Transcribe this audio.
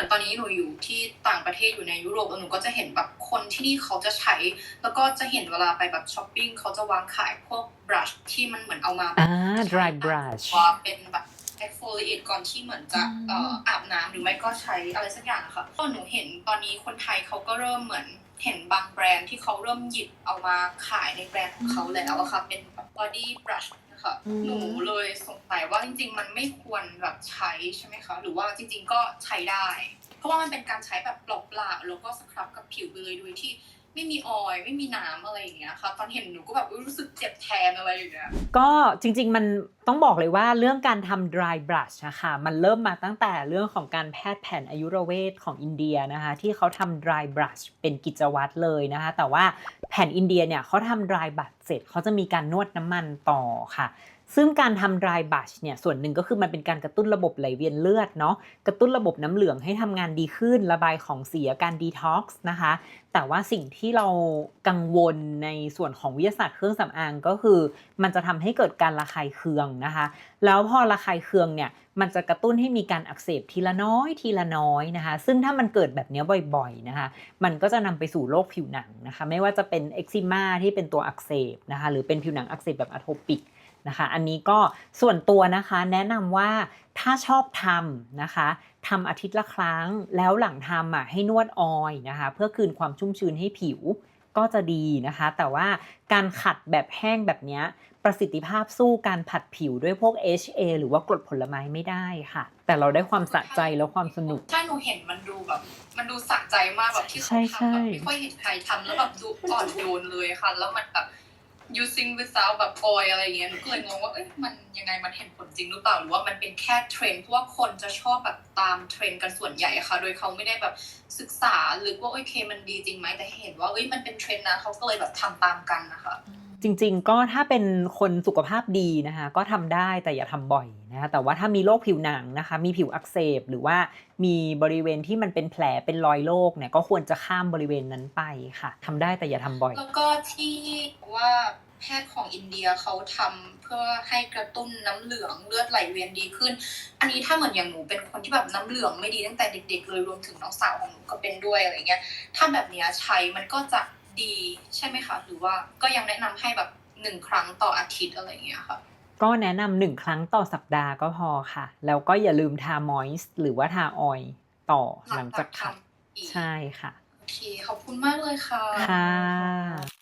มือนตอนนี้หนูอยู่ที่ต่างประเทศอยู่ในยุโรปแล้วหนูก็จะเห็นแบบคนที่นี่เขาจะใช้ แล้วก็จะเห็นเวลาไปแบบช้อปปิ้งเขาจะวางขายพวกบรัชที่มันเหมือนเอามาอ่า dry brush ว่าเป็นแบบ exfoliate ก่อนที่เหมือนจะอืมเอ่ออาบน้ำหรือไม่ก็ใช้อะไรสักอย่างนะคะก็หนูเห็นตอนนี้คนไทยเขาก็เริ่มเหมือนเห็นบางแบรนด์ที่เขาเริ่มหยิบเอามาขายในแบรนด์ของเขาแล้วอะค่ะเป็นแบบ body brush นะ คะอืมหนูเลยสงสัยว่าจริง ๆ มันไม่ควรแบบใช้ใช่ไหมคะ หรือว่าจริง ๆ ก็ใช้ได้ เพราะว่ามันเป็นการใช้แบบเปล่าๆแล้วก็สครับกับผิวไปเลยโดยที่ไม่มีออยล์ไม่มีน้ำอะไรอย่างเงี้ยค่ะ ตอนเห็นหนูก็แบบอุ๊ยรู้สึกเจ็บแทนอะไรอย่างเงี้ยก็จริง ๆ มัน ต้องบอกเลยว่าเรื่องการทำ dry brush นะคะมันเริ่มมาตั้งแต่เรื่องของการแพทย์แผนอายุรเวทของอินเดียนะคะที่เขาทำ dry brush เป็นกิจวัตรเลยนะคะแต่ว่าแผนอินเดียเนี่ยเขาทำ dry brush เสร็จเขาจะมีการนวดน้ำมันต่อค่ะซึ่งการทำ dry brush เนี่ยส่วนหนึ่งก็คือมันเป็นการกระตุ้นระบบไหลเวียนเลือดเนาะกระตุ้นระบบน้ำเหลืองให้ทำงานดีขึ้น ระบายของเสียการดีท็อกซ์นะคะ แต่ว่าสิ่งที่เรากังวลในส่วนของวิทยาศาสตร์เครื่องสำอางก็คือ มันจะทำให้เกิดการระคายเคืองนะคะ แล้วพอระคายเคืองเนี่ยมันจะกระตุ้นให้มีการอักเสบทีละน้อยทีละน้อยนะคะ ซึ่งถ้ามันเกิดแบบนี้บ่อยๆนะคะ มันก็จะนำไปสู่โรคผิวหนังนะคะ ไม่ว่าจะเป็นเอ็กซิมาที่เป็นตัวอักเสบนะคะ หรือเป็นผิวหนังอักเสบแบบอะโทปิกนะคะ อันนี้ก็ส่วนตัวนะคะแนะนำว่าถ้าชอบทำนะคะทำอาทิตย์ละครั้ง แล้วหลังทำอะให้นวดออยนะคะ เพื่อคืนความชุ่มชื้นให้ผิว ก็จะดีนะคะ แต่ว่าการขัดแบบแห้งแบบเนี้ยประสิทธิภาพสู้การผัดผิวด้วยพวก HA หรือว่ากรดผลไม้ไม่ได้ค่ะ แต่เราได้ความสะใจแล้วความสนุก ถ้าหนูเห็นมันดูแบบมันดูสะใจมากแบบที่เขาใช่ใช่ทำแบบไม่ค่อยเห็นใครทำแล้วแบบดูอ่อนโยนเลยค่ะ แล้วมันแบบ using without แบบ oil อะไรอย่างเงี้ยหนูก็เลยงงว่าเอ้ยมันยังไงมันเห็นผลจริงหรือเปล่าหรือว่ามันเป็นแค่เทรนด์เพราะว่าคนจะชอบแบบตามเทรนด์กันส่วนใหญ่อะค่ะ โดยเขาไม่ได้แบบศึกษาหรือว่าโอเคมันดีจริงไหมแต่เห็นว่าเอ้ยมันเป็นเทรนด์นะเขาก็เลยแบบทำตามกันนะคะ จริง ๆ ก็ถ้าเป็นคนสุขภาพดีนะคะก็ทำได้แต่อย่าทำบ่อยนะคะแต่ว่าถ้ามีโรคผิวหนังนะคะ มีผิวอักเสบหรือว่ามีบริเวณที่มันเป็นแผลเป็นรอยโรคเนี่ยก็ควรจะข้ามบริเวณนั้นไปค่ะทำได้แต่อย่าทำบ่อย แล้วก็ที่ว่าแพทย์ของอินเดียเขาทำเพื่อให้กระตุ้นน้ำเหลืองเลือดไหลเวียนดีขึ้น อันนี้ถ้าเหมือนอย่างหนูเป็นคนที่แบบน้ำเหลืองไม่ดีตั้งแต่เด็ก ๆ เลยรวมถึงน้องสาวของหนูก็เป็นด้วยอะไรเงี้ยถ้าแบบเนี้ยใช้มันก็จะ ดีใช่ไหมคะ หรือว่าก็ยังแนะนำให้แบบหนึ่งครั้งต่ออาทิตย์อะไรเงี้ยค่ะ ก็แนะนำหนึ่งครั้งต่อสัปดาห์ก็พอค่ะ แล้วก็อย่าลืมทามอยส์หรือว่าทาออยล์ต่อหลังจากขัดทำอีกใช่ค่ะโอเคขอบคุณมากเลยค่ะค่ะ